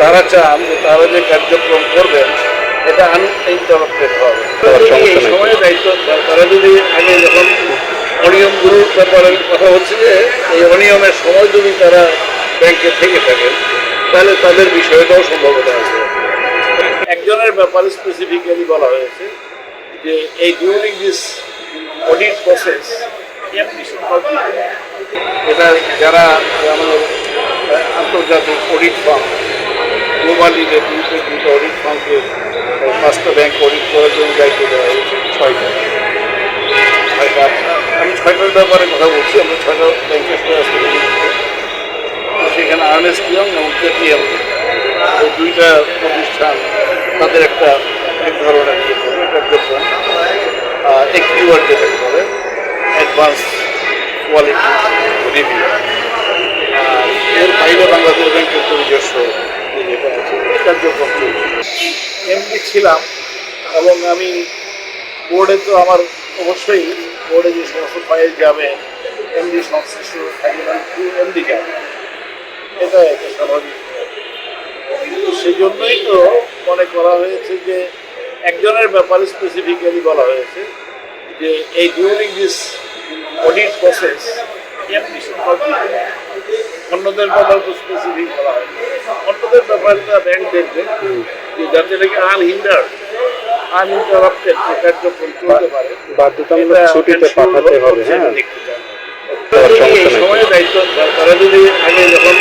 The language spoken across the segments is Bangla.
তারা চান যে তারা যে কার্যক্রম করবেন এটা আনইন্টারাপ্টেড হবে। এই সময়ে দায়িত্ব তারা যদি আগে যখন অনিয়মগুলোর ব্যাপারে কথা হচ্ছে যে এই অনিয়মের সময় যদি তারা ব্যাংকে থেকে থাকেন তাহলে তাদের বিষয়টাও সম্ভাবনা আছে। একজনের ব্যাপারে স্পেসিফিক্যালি বলা হয়েছে যে এই ডিউরিং দিস অডিট প্রসেস এটা যারা আমাদের আন্তর্জাতিক অডিট ফার্ম গ্লোবালি যে দুটো দুটো অডিট ফার্মকে পাঁচটা ব্যাংক অডিট করার জন্য দায়িত্ব দেওয়া হয়েছে ছয়টা। আমি ছয়টার ব্যাপারে কথা বলছি, আমরা ছয়টা ব্যাংকের সেখানে আর্নেস্ট ইয়ং এবং কেপিএল এই দুইটা প্রতিষ্ঠান তাদের একটা এক ধরনের ইয়ে বলে অ্যাডভান্স কোয়ালিটি রিভিউ বাইরে বাংলাদেশ ব্যাংকের নিজস্ব চলছে। ছিলাম এবং আমি বোর্ডে তো আমার অবশ্যই বোর্ডে যে সমস্ত ফাইল যাবে এমডি সংশ্লিষ্ট এমডি যাবে এটা একটা স্বাভাবিক কিন্তু সেজন্যই তো মনে করা হয়েছে যে একজনের ব্যাপারে স্পেসিফিক্যালি বলা হয়েছে যে এই ডিউরিং দিস অডিট প্রসেস এমনি অন্যদের ব্যাপারে তো স্পেসিফিক বলা হয় অন্যদের ব্যাপারে তারা ব্যাংক দেখবে যে যাতে নাকি আনহিন্ডার আনইন্টারাপ্টেড যে কার্যক্রম চলতে পারে বাধ্যতামূলক ছুটিতে পাঠাতে হবে হ্যাঁ। এই। সময়ে দায়িত্ব তারা যদি আগে যখন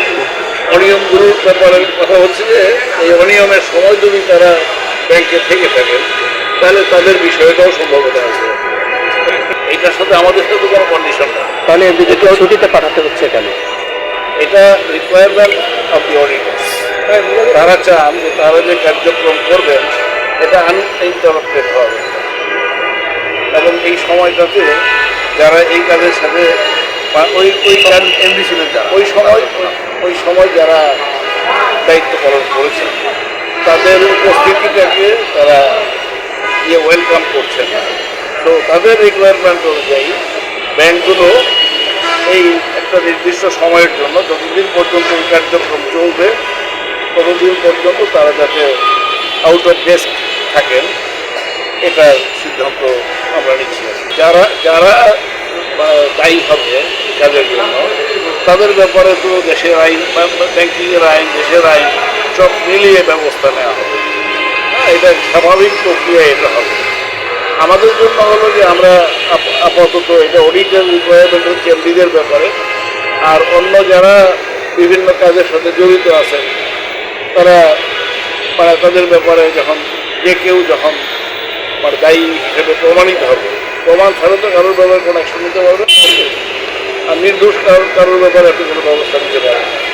অনিয়মগুলোর ব্যাপারে কথা হচ্ছে যে এই অনিয়মের সময় যদি তারা ব্যাংকে থেকে থাকেন তাহলে তাদের বিষয়টাও সম্ভাবনা আছে এটার সাথে আমাদের সাথে কোনো কন্ডিশন না তাহলে এমডিকে ছুটিতে পাঠাতে হচ্ছে কেন এটা রিকোয়ারমেন্ট অফ দি অডিটার্স তারা চান যে তারা যে কার্যক্রম করবেন এটা আনইন্টারাপ্টেড হবে। এবং এই সময়টাতে যারা এই কাজের সাথে বা ওই ওই এমডি ছিলেন যারা। ওই সময় ওই সময় যারা দায়িত্ব পালন করেছেন তাদের উপস্থিতিটাকে তারা ইয়ে ওয়েলকাম করছেন। তো তাদের রিকোয়ারমেন্ট অনুযায়ী ব্যাংকগুলো এই একটা নির্দিষ্ট সময়ের জন্য, যতদিন পর্যন্ত এই কার্যক্রম চলবে, ততদিন পর্যন্ত তারা যাতে আউট অফ ডেস্ক থাকেন, এটার সিদ্ধান্ত আমরা নিচ্ছি। যারা যারা দায়ী হবে কাজের জন্য, তাদের ব্যাপারে তো দেশের আইন ব্যাংকিংয়ের আইন, দেশের আইন সব মিলিয়ে ব্যবস্থা নেওয়া হবে। হ্যাঁ এটা স্বাভাবিক প্রক্রিয়া এটা হবে। আমাদের জন্য হলো যে আমরা আপ- আপাতত এটা অডিটের রিকোয়ারমেন্ট হচ্ছে এমডিদের ব্যাপারে। আর অন্য যারা বিভিন্ন কাজের সাথে জড়িত আছেন, তারা মানে তাদের ব্যাপারে যখন যে কেউ যখন মানে দায়ী হিসেবে প্রমাণিত হবে। প্রমাণ ছাড়া তো কারোর ব্যাপারে কোনো অ্যাকশন নিতে পারবে আর নির্দোষ কারোর কারোর ব্যাপারে আপনি কোনো ব্যবস্থা নিতে পারবেন